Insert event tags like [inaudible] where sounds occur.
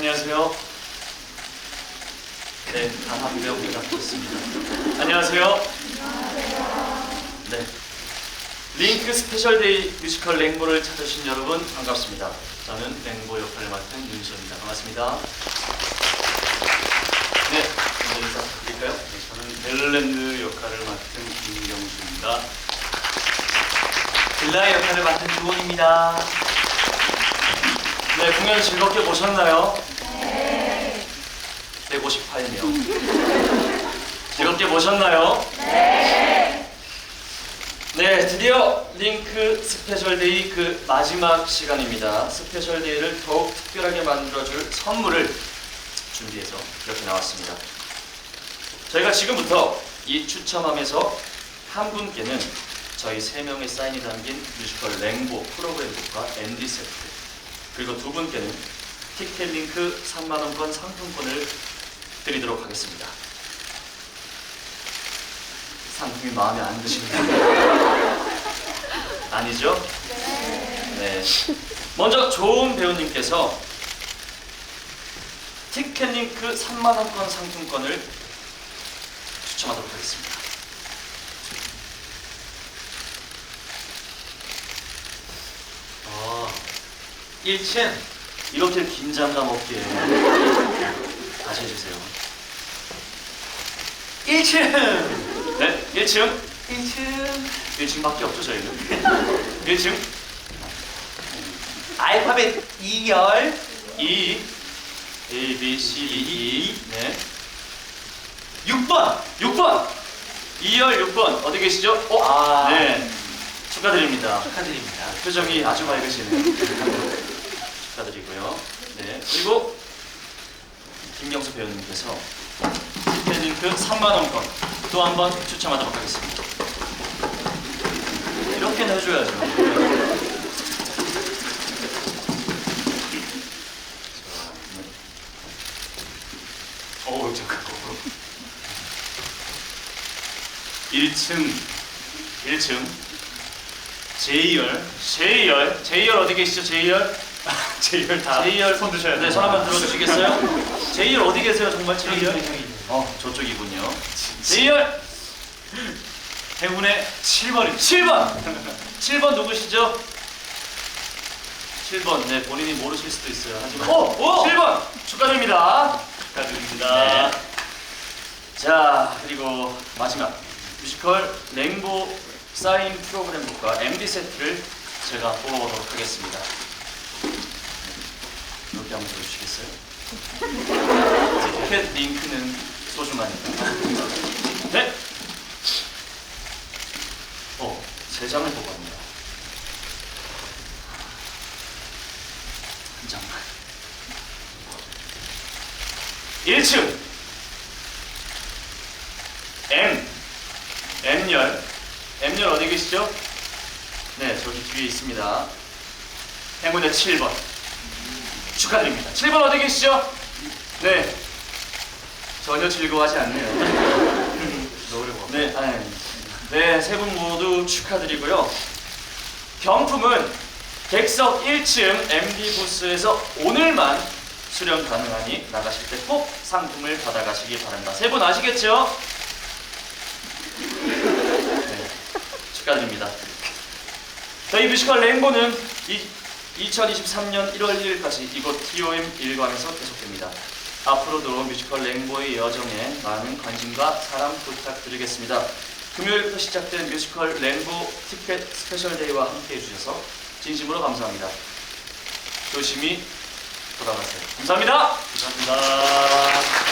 안녕하세요. 네, 단한명 연락드렸습니다. 안녕하세요. 네. 링크 스페셜데이 뮤지컬 랭보를 찾으신 여러분 반갑습니다. 저는 랭보 역할을 맡은 윤수입니다. 반갑습니다. 네, 먼저 인사 드릴까요? 네, 저는 벨랜드 역할을 맡은 김경수입니다. 빌라 역할을 맡은 주원입니다. 네, 공연 즐겁게 보셨나요? 네. 158명. 즐겁게 보셨나요? 네. 네, 드디어 링크 스페셜데이 그 마지막 시간입니다. 스페셜데이를 더욱 특별하게 만들어줄 선물을 준비해서 이렇게 나왔습니다. 저희가 지금부터 이 추첨함에서 한 분께는 저희 세 명의 사인이 담긴 뮤지컬 랭보 프로그램북과 MD 세트 그리고 두 분께는 티켓 링크 3만 원권 상품권을 드리도록 하겠습니다. 상품이 마음에 안 드십니까? [laughs] 아니죠? 네. 먼저 좋은 배우님께서 티켓 링크 3만 원권 상품권을 추첨하도록 하겠습니다. 아, 1층 이렇게 긴장감 없게 다시 해주세요. 1층! 네, 1층 1층! 1층밖에 없죠 저희는. [laughs] 1층 알파벳 2열 2 A B C D E 네 6번! 6번 2열 6번 어디 계시죠? 어? 아. 네 축하드립니다. 축하드립니다. 표정이 아주 밝으시네요. [laughs] 축하드리고요. 네 그리고 김경수 배우님께서 링크 3만 원권 또 한 번 추첨하도록 하겠습니다. 이렇게는 해줘야죠. 자, 네. 오 잠깐. 1층 1층 제2열 제2열 제2열 어디 계시죠 제2열 제이열 다. 제2열 손 드셔야 돼요. 네, 손 한번 들어주시겠어요? 제2열 어디 계세요? 정말 저기 제2열? 있네, 저기 있네. 어 저쪽이군요. 제2열! 행운의 7번입니다 7번! 7번 누구시죠? 7번. 네 본인이 모르실 수도 있어요. 하지만 오! 오! 7번! 축하드립니다. 축하드립니다. 자 그리고 마지막. 뮤지컬 랭보 사인 프로그램북과 MD 세트를 제가 뽑아보도록 하겠습니다. 여기 한번 들어주시겠어요? 티켓 링크는 소중하니까 네! 어, 세 장을 뽑았네요 한 장만 1층. M. M열. M열 어디 계시죠? 네 저기 뒤에 있습니다. 행운의 7번 축하드립니다 7번 어디 계시죠? 네 전혀 즐거워하지 않네요. 네, 아니, 네, 세 분 모두 축하드리고요. 경품은 객석 1층 MD 부스에서 오늘만 수령 가능하니 나가실 때 꼭 상품을 받아가시기 바랍니다. 세 분 아시겠죠? 네, 축하드립니다. 저희 뮤지컬 랭보는 이, 2023년 1월 1일까지 이곳 TOM 1관에서 계속됩니다. 앞으로도 뮤지컬 랭보의 여정에 많은 관심과 사랑 부탁드리겠습니다. 금요일부터 시작된 뮤지컬 랭보 티켓 스페셜데이와 함께 해주셔서 진심으로 감사합니다. 조심히 돌아가세요. 감사합니다. 감사합니다.